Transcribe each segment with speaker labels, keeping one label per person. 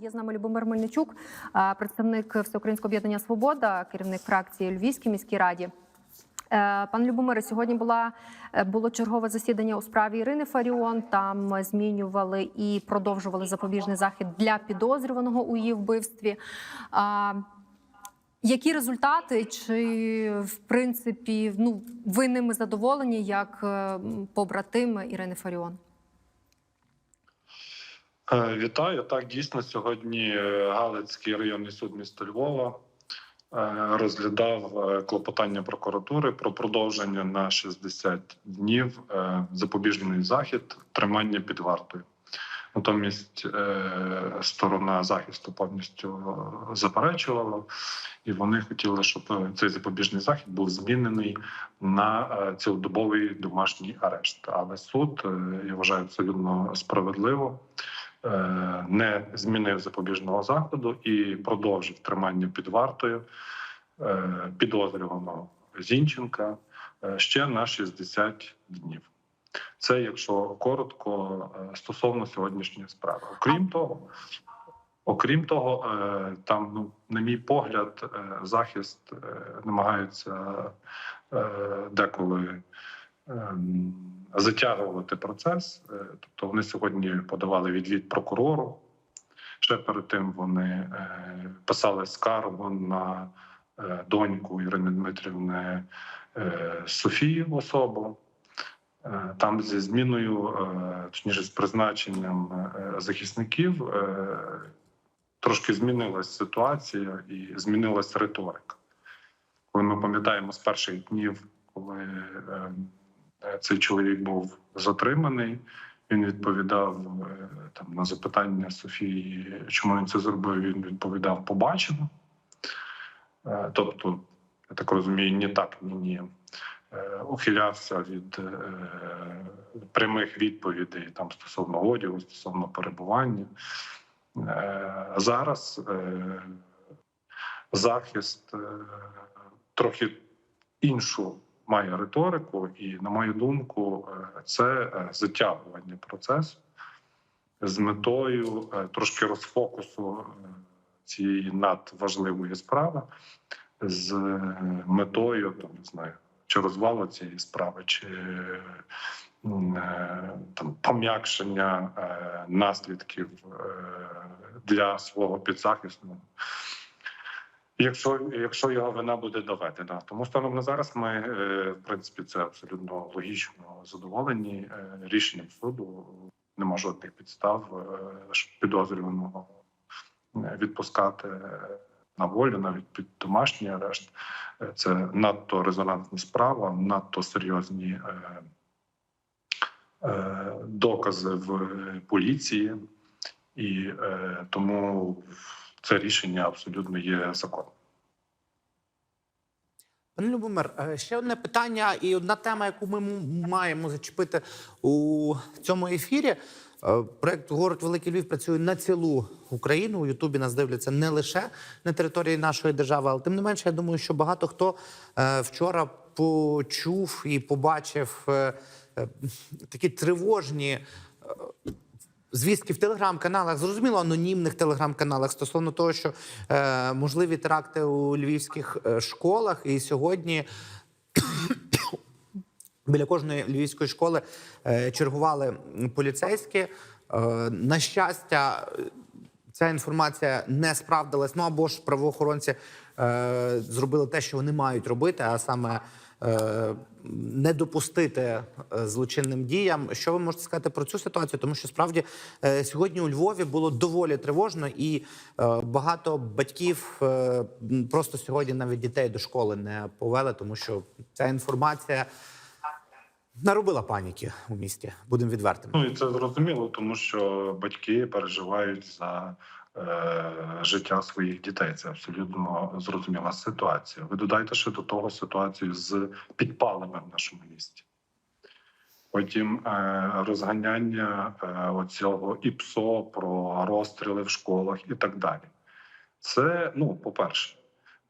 Speaker 1: Є з нами Любомир Мельничук, представник Всеукраїнського об'єднання Свобода, керівник фракції Львівській міській раді. Е, Пане Любомире, сьогодні була е, було чергове засідання у справі Ірини Фаріон. Там змінювали і продовжували запобіжний захід для підозрюваного у її вбивстві. А, які результати? Чи в принципі ну ви ними задоволені як е, побратими Ірини Фаріон?
Speaker 2: Е, Вітаю. Так, дійсно, сьогодні е, Галицький районний суд міста Львова е, розглядав клопотання прокуратури про продовження на 60 днів запобіжний захід тримання під вартою. Натомість сторона захисту повністю заперечувала, і вони хотіли, щоб цей запобіжний захід був змінений на цілодобовий домашній арешт. Але суд я вважаю абсолютно справедливо не змінив запобіжного заходу і продовжив тримання під вартою е, підозрюваного Зінченка е, ще на 60 днів. Це якщо коротко е, стосовно сьогоднішньої справи. Окрім того, окрім того, е, там, ну, на мій погляд, е, захист е, намагається е, деколи затягувати процес. Е, Тобто вони сьогодні подавали відвід прокурору. Ще перед тим вони е, писали скаргу на е, доньку Ірини Дмитрівни Софію особу. Там зі зміною, точніше, з призначенням захисників, трошки змінилась ситуація і змінилась риторика. Коли ми пам'ятаємо з перших днів, коли е, е, цей чоловік був затриманий, він відповідав е, там на запитання Софії, чому він це зробив. Він відповідав побачено. Е, Тобто, я так розумію, ні так, ні ні. Е, Ухилявся від прямих відповідей там стосовно одягу, стосовно перебування. Зараз захист трохи іншу має риторику, і, на мою думку, е, це е, затягування процесу з метою е, трошки розфокусу цієї надважливої справи, з метою там не знаю, чи розвалу цієї справи, чи там пом'якшення наслідків для свого підзахисного. Якщо, якщо його вина буде доведена, тому станом на зараз ми е, в принципі це абсолютно логічно задоволені е, рішенням суду. Нема жодних підстав е, підозрюваного відпускати на волю, навіть під домашній арешт. Це надто резонансна справа, надто серйозні докази в поліції, і тому це рішення абсолютно є законом.
Speaker 3: Пане Любомир, е, ще одне питання і одна тема, яку ми маємо зачепити у цьому ефірі. Е, Проект Город Великий Львів працює на цілу Україну. У Ютубі нас дивляться не лише на території нашої держави, але тим не менше, я думаю, що багато хто е, вчора почув і побачив такі тривожні звістки в телеграм-каналах, зрозуміло, анонімних телеграм-каналах стосовно того, що е, можливі теракти у львівських е, школах. І сьогодні біля кожної львівської школи е, чергували поліцейські. Е, на щастя, ця інформація не справдилась. Ну або ж правоохоронці зробили те, що вони мають робити, а саме не допустити е, злочинним діям. Що ви можете сказати про цю ситуацію? Тому що справді е, сьогодні у Львові було доволі тривожно, і е, багато батьків просто сьогодні навіть дітей до школи не повели, тому що ця інформація наробила паніки у місті. Будемо відвертими.
Speaker 2: Ну і це зрозуміло, тому що батьки переживають за життя своїх дітей. Це абсолютно зрозуміла ситуація. Ви додайте ще до того ситуацію з підпалами в нашому місті. Потім е, розганяння е, оцього ІПСО про розстріли в школах і так далі. Це, ну, по-перше,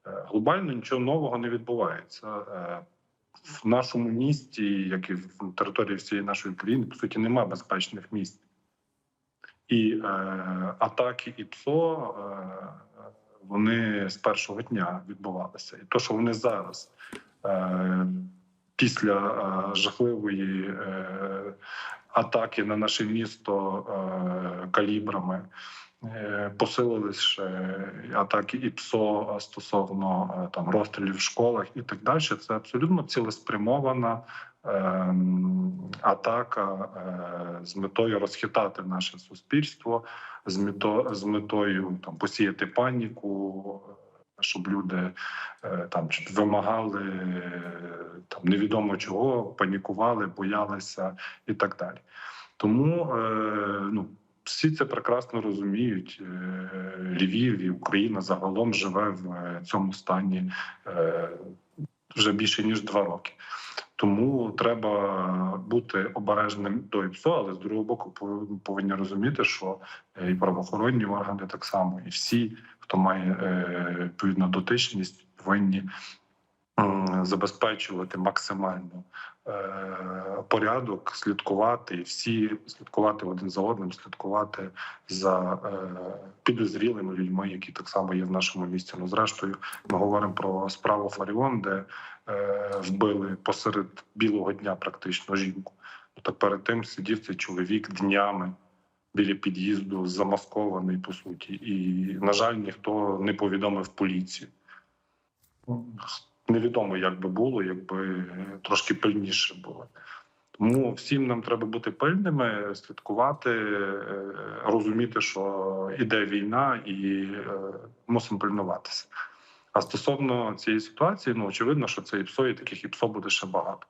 Speaker 2: е, глобально нічого нового не відбувається. Е, в нашому місті, як і в території всієї нашої країни, по суті, немає безпечних місць. І е, атаки і ПСО е, вони з першого дня відбувалися. І то, що вони зараз е, після е, жахливої е, атаки на наше місто е, калібрами. Е, Посилились ще атаки і ПСО стосовно е, там розстрілів в школах і так далі. Це абсолютно цілеспрямована ем, атака е, з метою розхитати наше суспільство, з мето з метою там посіяти паніку, щоб люди е, там вимагали е, там невідомо чого, панікували, боялися і так далі. Тому е, ну. Всі це прекрасно розуміють. Е, Львів і Україна загалом живе в е, цьому стані е, вже більше ніж два роки. Тому треба бути обережним до ІПСО, але з другого боку пов- повинні розуміти, що і правоохоронні органи так само, і всі, хто має відповідну дотичність, повинні забезпечувати максимально е, порядок, слідкувати всі слідкувати один за одним, слідкувати за е, підозрілими людьми, які так само є в нашому місті. Ну, зрештою, ми говоримо про справу Фаріон, де е, вбили посеред білого дня практично жінку. Ну, Так перед тим сидів цей чоловік днями біля під'їзду, замаскований по суті, і на жаль, ніхто не повідомив поліцію. Невідомо, як би було, якби трошки пильніше було. Тому всім нам треба бути пильними, слідкувати, е, розуміти, що іде війна, і е, мусимо пильнуватися. А стосовно цієї ситуації, ну очевидно, що це ІПСО і таких ІПСО буде ще багато.